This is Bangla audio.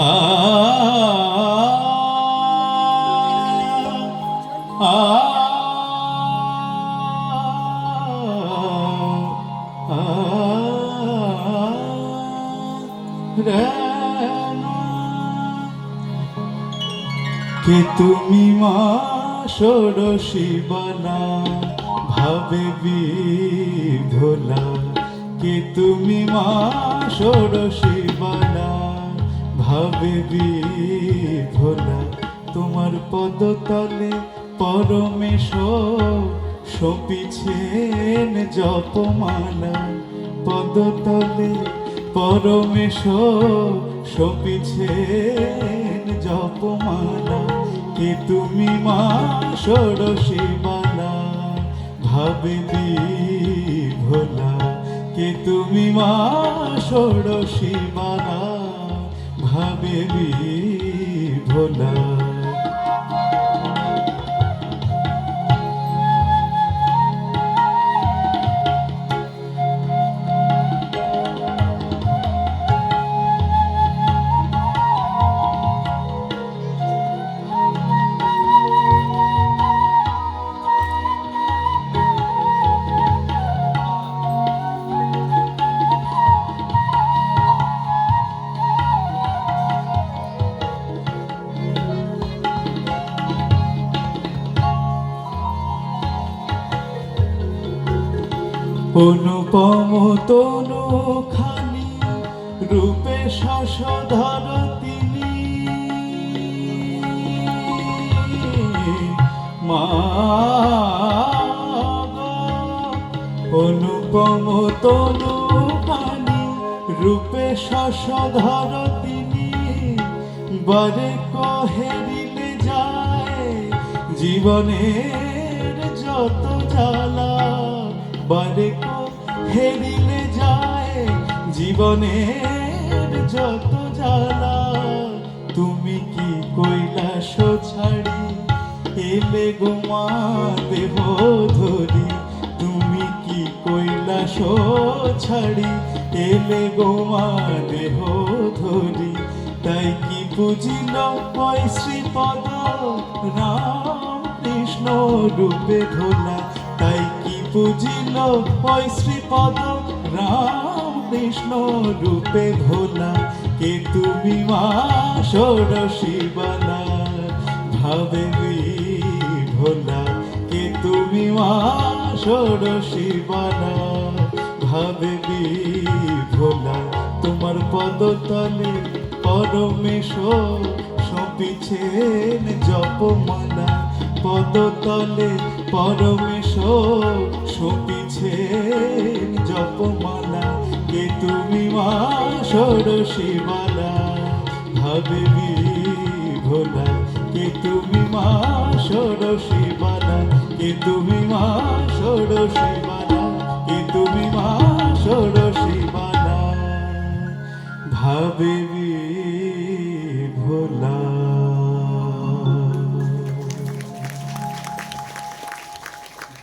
কে তুমি মা ষোড়শী বানা ভাবে বিধোলা। কে তুমি মা ষোড়শী বানা ভাবে বিধোলা তোমার পদতলে পরমেশ সপিছেন জপমালা। পদতলে পরমেশ সপিছেন জপমালা। কে তুমি মা ষোড়শী বালা ভাবে ভোলা কে তুমি মা ষোড়শী বালা ভাবে ভোলা। অনুপম তনু খানি, রূপে শশধর তিনি। মা অনুপম তনু খানি, রূপে শশধর তিনি। বরে কহেরিলে যায় জীবনের যত জ্বালা। বারে হেরিলে যায় জীবনের যত জ্বালা। তুমি কি কৈলাস ছাড়ি, এলে গোমা দেহ ধরি। তুমি কি কৈলাস ছাড়ি, এলে গোমা দেহ ধরি। তাই কি বুঝিল ওই শ্রীপদ রাম কৃষ্ণ রূপে ধোলা। তাই বুঝিল ওই শ্রীপদ। রাম কৃষ্ণ রূপে ধোলা কে তুমি মা ষোড়শী বালা ভাবে ভোলা, কে তুমি মা ষোড়শী বালা ভাবে ভোলা, তোমার পদতলে পরমেশ সপিছেন জপমালা। পদতলে সপিছেন জপমালা, কে তুমি মা ষোড়শী বালা ভাবে ভোলা কে তুমি মা ষোড়শী বালা কে তুমি মা ষোড়শী বালা কে তুমি মা ষোড়শী বালা ভাবে